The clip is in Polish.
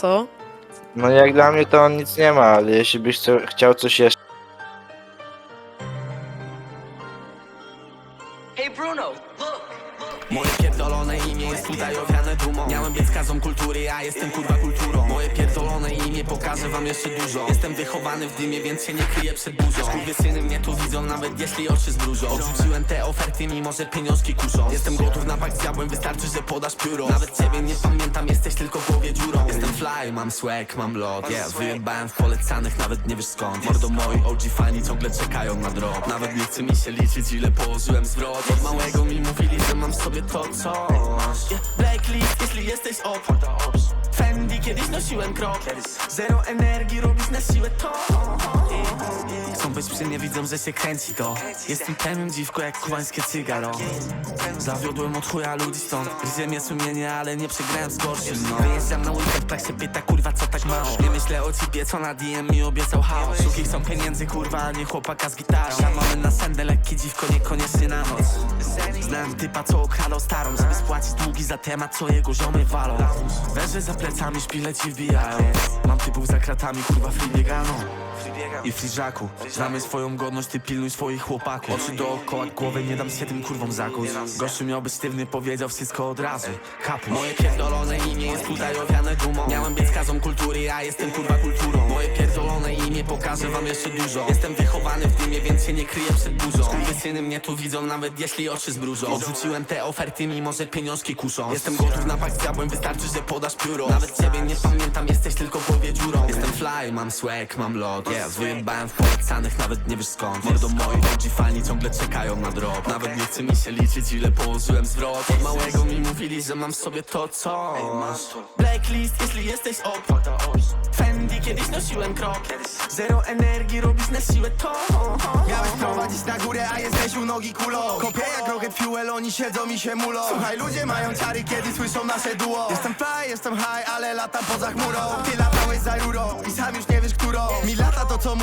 co? No jak dla mnie to on nic nie ma, ale jeśli byś chciał coś jeszcze... Hey Bruno, look! Moje pierdolone imię jest tutaj owiane dumą. Miałem być kazą kultury, a jestem kurwa kulturą. Moje pierdolone imię pokażę wam jeszcze dużo. Jestem wychowany w dymie, więc się nie kryję przed burzą. Syny mnie tu widzą, nawet jeśli oczy zbrużą. Odrzuciłem te oferty, mimo że pieniążki kuszą Jestem gotów na pakt z diabłem, wystarczy, że podasz pióro. Nawet ciebie nie pamiętam, jesteś tylko w głowie dziurą. Jestem fly, mam swag, mam lot, yeah Wyjebałem w polecanych, nawet nie wiesz skąd. Mordo moi OG fani ciągle czekają na drop. Nawet nie chce mi się liczyć, ile położyłem zwrot Od małego mi mówili, że mam w sobie to coś. Blacklist, jeśli jesteś op Fendi, kiedyś nosiłem krok. Zero energii, robisz na siłę to. Chcą być przy mnie, widzą, że się kręci to. Jestem premium dziwko jak kubańskie cygaro. Zawiodłem od chuja ludzi stąd. Gryzie mnie sumienie, ale nie przegrałem z gorszym no. Wyjeżdżam na weekend, tak się pyta, kurwa, co tak mało myślę o cipie, co na DM mi obiecał chaos. Szuki chcą pieniędzy, kurwa, a nie chłopaka z gitarą. Mamy na sendę, lekkie dziwko, niekoniecznie na noc. Znam typa, co okradał starą Żeby spłacić długi za temat, co jego ziomy walą. Weże za plecami, szpile ci wbijają. Mam typów za kratami, kurwa, free i friżaku. Znamy swoją godność, ty pilnuj swoich chłopaków. Oczy dookoła głowy, nie dam się tym kurwom zakuć. Gościu miał być sztywny, powiedział wszystko od razu. Kapu Moje pierdolone imię jest tutaj owiane dumą Miałem być kazą kultury, a jestem kurwa kulturą. Moje imię pokażę wam jeszcze dużo. Jestem wychowany w dymie, więc się nie kryję przed burzą. Syny mnie tu widzą, nawet jeśli oczy zbrużą. Odrzuciłem te oferty, mimo że pieniążki kuszą. Jestem gotów na pakt z diabłem, wystarczy, że podasz pióro. Nawet ciebie nie pamiętam, jesteś tylko w głowie dziurą. Jestem fly, mam swag, mam lot, yeah Wyjebałem w polecanych, nawet nie wiesz skąd. Mordo moi OG fani ciągle czekają na drop. Nawet nie chce mi się liczyć, ile położyłem zwrot. Od małego mi mówili, że mam w sobie to coś Blacklist, jeśli jesteś op kiedyś nosiłem krok. Zero energii, robisz na siłę to Miałeś prowadzić na górę, a jesteś u nogi kulą. Kopię jak Rocket Fuel, oni siedzą i się mulą. Słuchaj, ludzie mają czary, kiedy słyszą nasze duo. Jestem fly, jestem high, ale latam poza chmurą. Ty latałeś za euro i sam już nie wiesz którą. Mi lata to co mówią